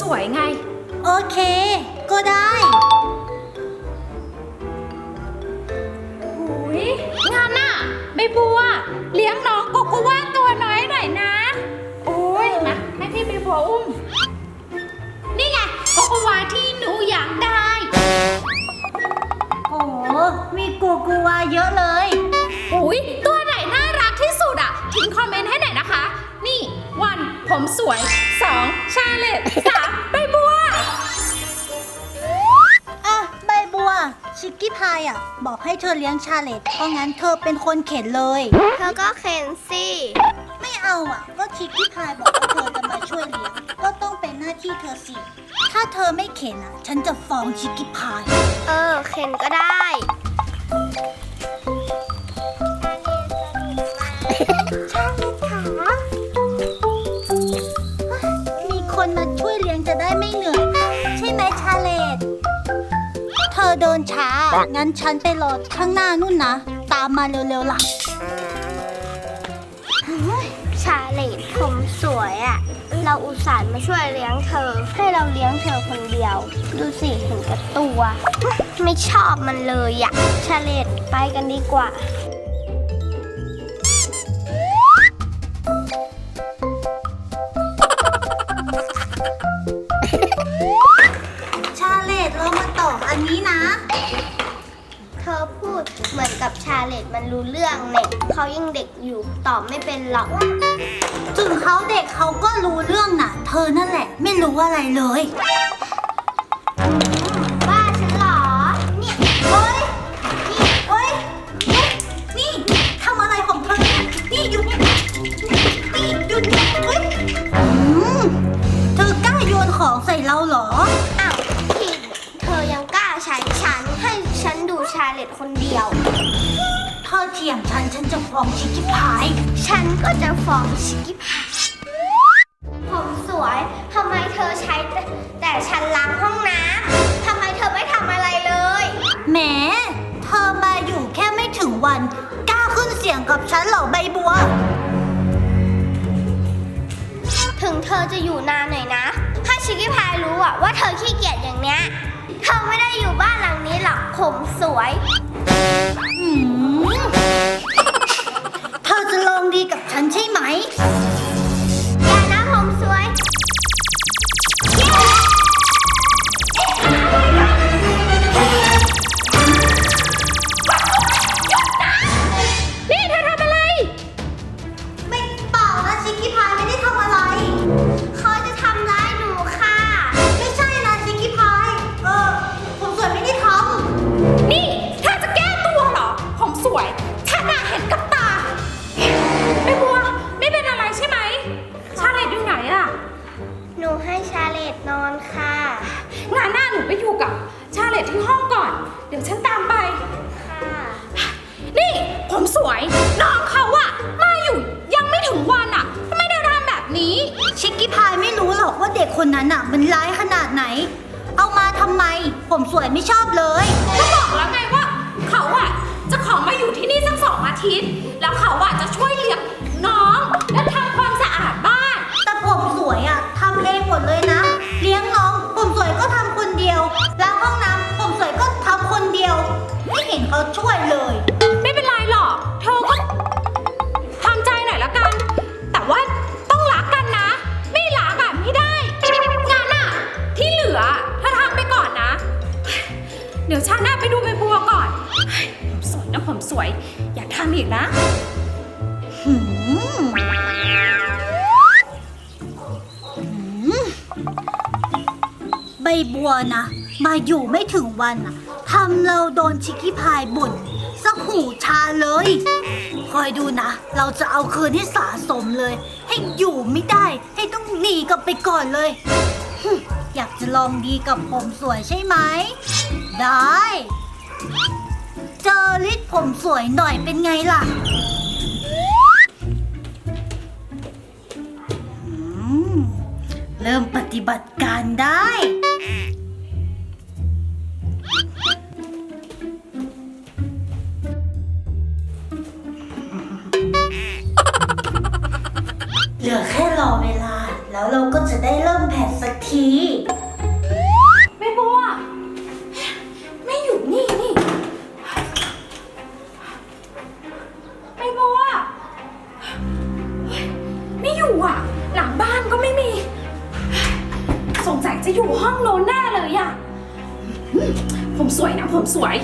สวยไง โอเค ก็ได้หุยงานน่ะใบบัว เลี้ยงน้องโกโกว่าตัวน้อยหน่อยนะ โอ้ยมาให้พี่ใบบัวอุ้ม นี่ไงโกโกวาที่หนูอยากได้ โอ้โหมีกูกูวาเยอะเลย อุ้ยตัว ผมสวย 2 ชาเลตสามใบบัว อะใบบัว ชิคกี้พายอะ บอกให้เธอเลี้ยงชาเลตเพราะงั้นเธอเป็นคนเข็นเลย เธอก็เข็นสิ ไม่เอาอะ ก็ชิคกี้พายบอกว่าเธอจะมาช่วยเลี้ยง ก็ต้องเป็นหน้าที่เธอสิ ถ้าเธอไม่เข็นอะ ฉันจะฟ้องชิคกี้พาย เออ เข็นก็ได้ เดินช้า งั้นฉันไปรอข้างหน้านู่นนะ ตามมาเร็วๆล่ะชาเลตผมสวยอะ่ะ เราอุตส่าห์มาช่วยเลี้ยงเธอ ให้เราเลี้ยงเธอคนเดียว ดูสิเห็นกับตัว ไม่ชอบมันเลยอะ่ะชาเลตไปกันดีกว่า อันนี้นะ เธอพูดเหมือนกับชาเลตมันรู้เรื่องเนี่ยเขายังเด็กอยู่ตอบไม่เป็นหรอก ถึงเขาเด็กเขาก็รู้เรื่องน่ะเธอนั่นแหละ ไม่รู้อะไรเลย จะอยู่นานหน่อยนะ ถ้าชิคกี้พายรู้อะว่าเธอขี้เกียจอย่างเนี้ย เธอไม่ได้อยู่บ้านหลังนี้หรอกผมสวยอืมเธอจะลองดีกับฉันใช่ไหม ไปอยู่กับชาเลตที่ห้องก่อน เดี๋ยวฉันตามไป ค่ะ นี่ผมสวย น้องเขาอะมาอยู่ยังไม่ถึงวันอะทำไมเธอทำแบบนี้ำชิคกี้พายไม่รู้หรอกว่าเด็กคนนั้นอะ มันร้ายขนาดไหน เอามาทำไม ผมสวยไม่ชอบเลย ก็บอกแล้วไงว่า เขาอะจะขอมาอยู่ที่นี่สักสองอาทิตย์ แล้วเขาอะจะช่วยเลี้ยงน้องและทำความสะอาดบ้าน แต่ผมสวยอะทำเองหมดเลยนะ เลี้ยงน้องผมสวยก็ทำ คนเดียวล้างห้องน้ำผมสวยก็ทำคนเดียว ไม่เห็นเขาช่วยเลย ไม่เป็นไรหรอก เธอก็ทำใจหน่อยละกัน แต่ว่าต้องรักกันนะ ไม่รักอะไม่ได้ งานอะที่เหลือเธอทำไปก่อนนะ เดี๋ยวฉันน่ะไปดูใบบัวก่อนผมสวยนะผมสวย อย่าทำอีกนะหืมหืมใบบัวนะ มาอยู่ไม่ถึงวันอะทำเราโดนชิคกี้พายบ่นสักหูชาเลย คอยดูนะ เราจะเอาคืนให้สะสมเลย ให้อยู่ไม่ได้ ให้ต้องหนีกลับไปก่อนเลย อยากจะลองดีกับผมสวยใช่ไหม ได้ เจอลิศผมสวยหน่อยเป็นไงล่ะเริ่มปฏิบัติการได้ แล้วเราก็จะได้เริ่มแผนสักที แม่บัวแม่อยู่นี่นี่แม่บัวเฮ้ยไม่อยู่อะ หลังบ้านก็ไม่มี สงสัยจะอยู่ห้องโน้นแน่เลยอะ ผมสวยนะผมสวย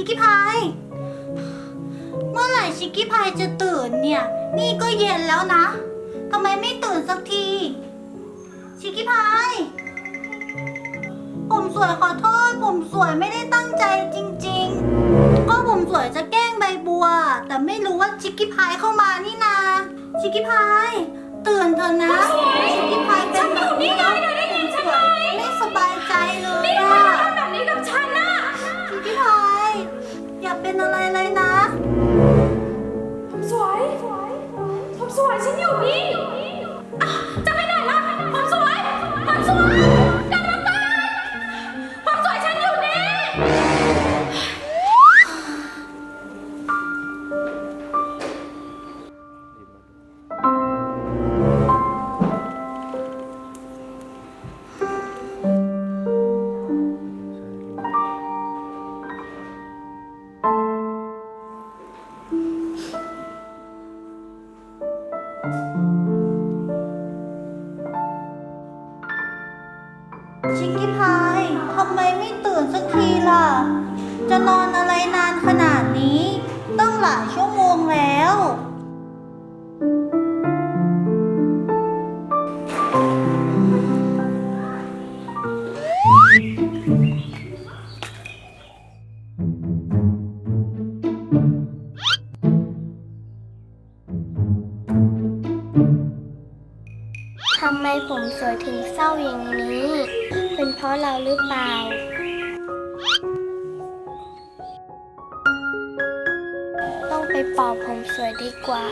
ชิคกี้พาย เมื่อไหร่ชิคกี้พายจะตื่นเนี่ย นี่ก็เย็นแล้วนะทำไมไม่ตื่นสักที ชิคกี้พาย ผมสวยขอโทษ ผมสวยไม่ได้ตั้งใจจริง ๆ ก็ผมสวยจะแกล้งใบบัว แต่ไม่รู้ว่าชิคกี้พายเข้ามานี่นา ชิคกี้พาย ตื่นเถอะนะผมสวยชิคกี้พายเป็นฉันอยู่นี่ไงเธอได้ยินฉันไห สวยถึงเศร้าอย่างนี้ เป็นเพราะเราหรือเปล่าต้องไปปอบผมสวยดีกว่า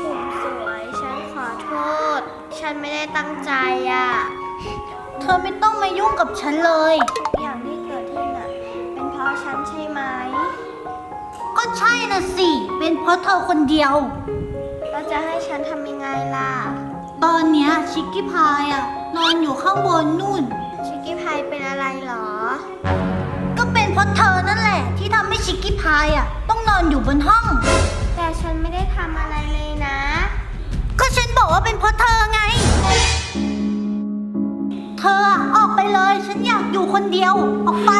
ผมสวย ฉันขอโทษ ฉันไม่ได้ตั้งใจอะ เธอไม่ต้องมายุ่งกับฉันเลยทุกอย่างที่เกิดขึ้นอะ เป็นเพราะฉันใช่ไหม ก็ใช่นะสิ เป็นเพราะเธอคนเดียว เราจะให้ฉันทำยังไงล่ะ ตอนเนี้ยชิคกี้พายอะนอนอยู่ข้างบนนู่น ชิคกี้พายเป็นอะไรเหรอ ก็เป็นเพราะเธอนั่นแหละ ที่ทำให้ชิคกี้พายอะต้องนอนอยู่บนห้อง แต่ฉันไม่ได้ทำอะไรเลยนะ ก็ฉันบอกว่าเป็นเพราะเธอไง เธออะออกไปเลย ฉันอยากอยู่คนเดียว ออกไป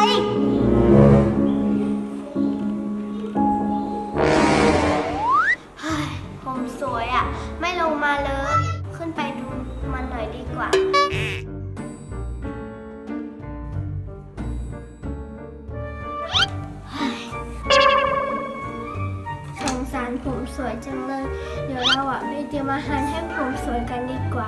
เตรียมอาหารให้ผมสวยกันดีกว่า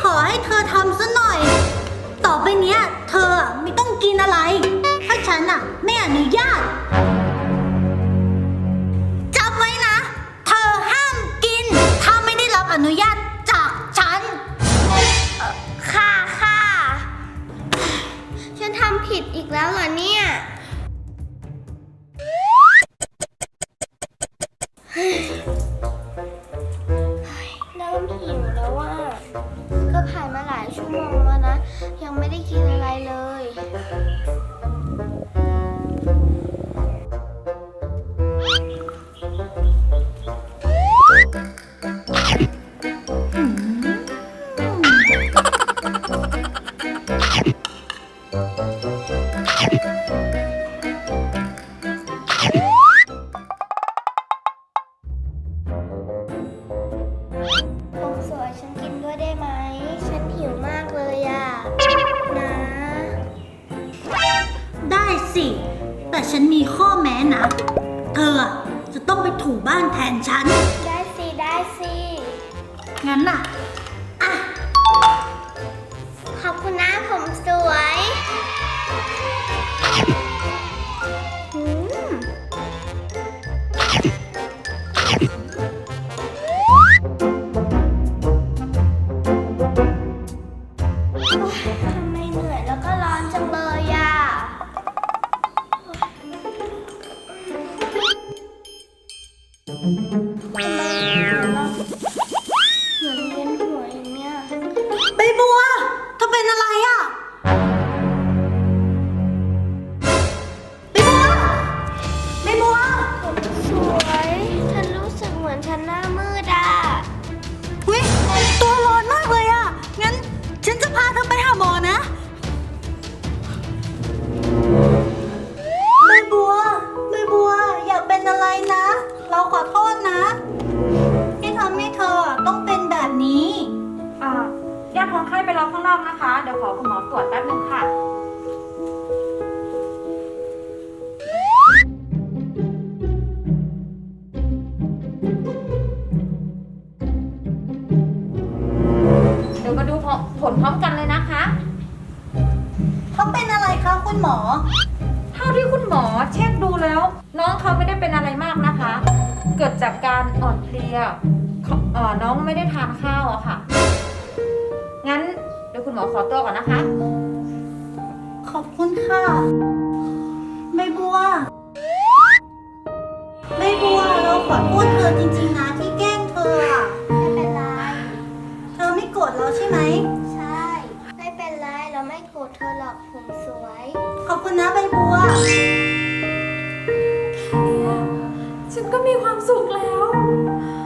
ขอให้เธอทำซะหน่อย ต่อไปเนี้ย เธอไม่ต้องกินอะไร ถ้าฉันอะ ไม่อนุญาตจำไว้นะ เธอห้ามกิน ถ้าไม่ได้รับอนุญาตจากฉัน ค่ะค่ะ ฉันทำผิดอีกแล้วเหรอเนี่ย ไปรอข้างนอกนะคะ เดี๋ยวขอคุณหมอตรวจแป๊บนึงค่ะ เดี๋ยวมาดูผลผลพร้อมกันเลยนะคะ เขาเป็นอะไรคะคุณหมอ เท่าที่คุณหมอเช็คดูแล้ว น้องเขาไม่ได้เป็นอะไรมากนะคะ เกิดจากการอ่อนเพลียเขาเอ่อน้องไม่ได้ทานข้าว หมอขอตัวก่อนนะคะ ขอบคุณค่ะ ใบบัว ใบบัวเราขอโทษเธอจริงๆนะที่แกล้งเธออะไม่เป็นไร เธอไม่โกรธเราใช่ไหม ใช่ ไม่เป็นไร เราไม่โกรธเธอหรอกผมสวย ขอบคุณนะใบบัว ฉันก็มีความสุขแล้วฉ